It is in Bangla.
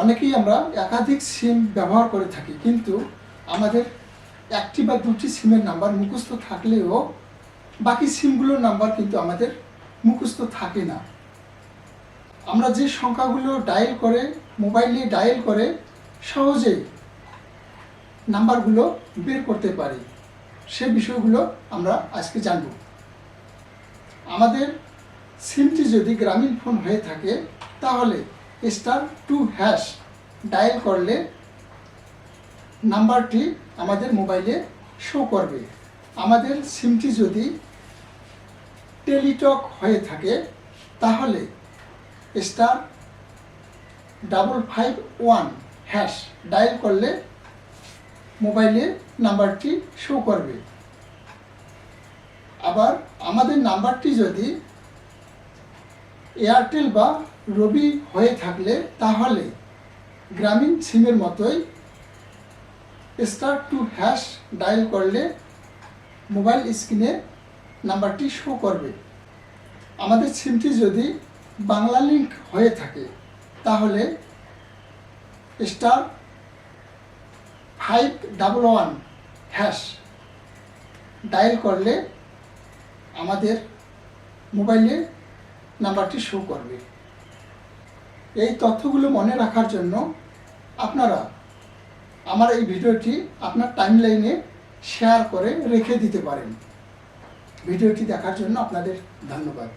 অনেকেই আমরা একাধিক সিম ব্যবহার করে থাকি, কিন্তু আমাদের একটি বা দুটি সিমের নাম্বার মুখস্থ থাকলেও বাকি সিমগুলোর নাম্বার কিন্তু আমাদের মুখস্থ থাকে না। আমরা যে সংখ্যাগুলো ডায়াল করে মোবাইলে ডায়াল করে সহজেই নাম্বারগুলো বের করতে পারি। সে বিষয়গুলো আমরা আজকে জানব। আমাদের সিমটি যদি গ্রামীণ ফোন হয়ে থাকে, তাহলে স্টার টু হ্যাশ ডায়াল করলে নাম্বারটি আমাদের মোবাইলে শো করবে। আমাদের সিমটি যদি টেলিটক হয়ে থাকে, তাহলে star double five one hash dial করলে মোবাইলে নাম্বারটি শো করবে। আবার আমাদের নাম্বারটি যদি এয়ারটেল বা রবি হয়ে থাকলে তাহলে গ্রামীণ সিমের মতোই স্টার টু হ্যাশ ডায়াল করলে মোবাইল স্ক্রিনে নাম্বারটি শো করবে। আমাদের সিমটি যদি বাংলা লিঙ্ক হয়ে থাকে, তাহলে star five double one hash dial করলে আমাদের মোবাইলে নাম্বারটি শো করবে। এই তথ্যগুলো মনে রাখার জন্য আপনারা আমার এই ভিডিওটি আপনার টাইমলাইনে শেয়ার করে রেখে দিতে পারেন। ভিডিওটি দেখার জন্য আপনাদের ধন্যবাদ।